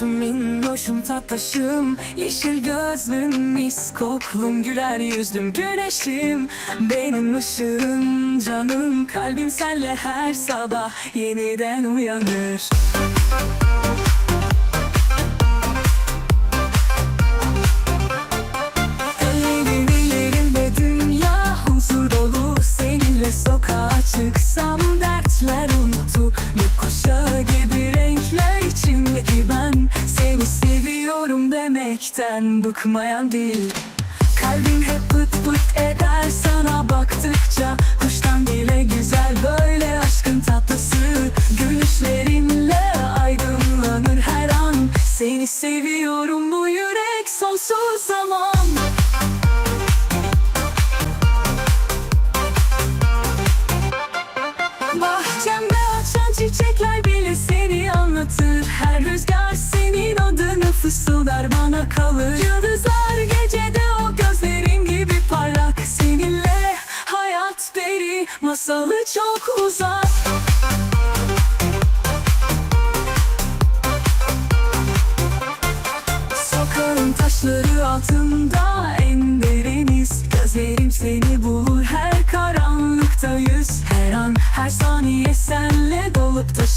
Minnoşum minnoşum tatlışım. Yeşil gözlüm mis koklum Güler yüzlüm güneşim. Benim ışığım canım Kalbim senle her sabah yeniden uyanır demekten bıkmayan dil. Kalbim hep pıt pıt eder sana baktıkça. Kuştan bile güzel böyle aşkın tatlısı. Gülüşlerinle aydınlanır her an. Seni seviyorum bu yürek sonsuz zaman çiçekler bile seni anlatır. Her rüzgar senin adını fısıldar bana kalır. Yıldızlar gecede o gözlerin gibi parlak. Seninle hayat beri masalı çok uzak. Sokağın taşları altında en deriniz. Gözlerim seni bulur her karanlıkta yüz. Her an her saniye senle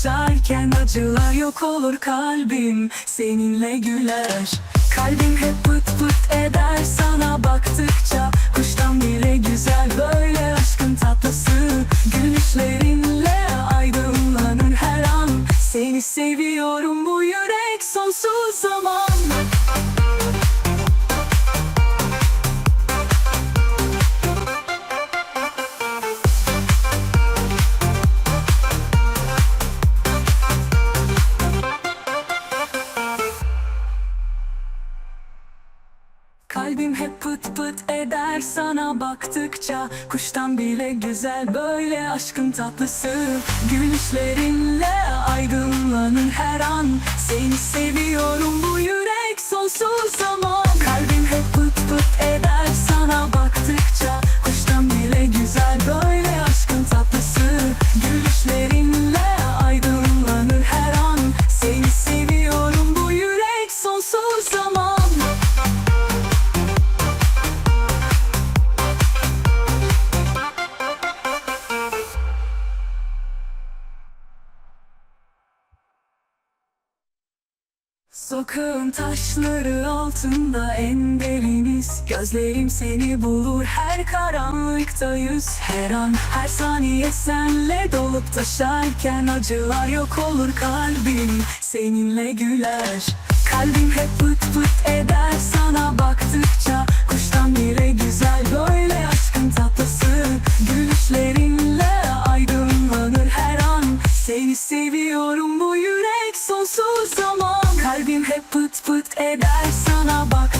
taşarken Acılar yok olur kalbim seninle güler. Kalbim hep pıt pıt eder sana baktıkça Kuştan bile güzel. Böyle aşkın tatlısı Gülüşlerinle Kalbim hep pıt pıt eder sana baktıkça. Kuştan bile güzel böyle aşkın tatlısı. Gülüşlerinle aydınlanır her an. Seni seviyorum bu yürek sonsuz zaman Kalbim hep pıt pıt eder sana baktıkça Sokağın taşları altında en deriniz Gözlerim seni bulur her karanlıkta yüz. Her an her saniye senle dolup taşarken Acılar yok olur kalbim. Seninle güler. Kalbim hep pıt pıt eder sana baktıkça. Kuştan bile güzel eder sana baktıkça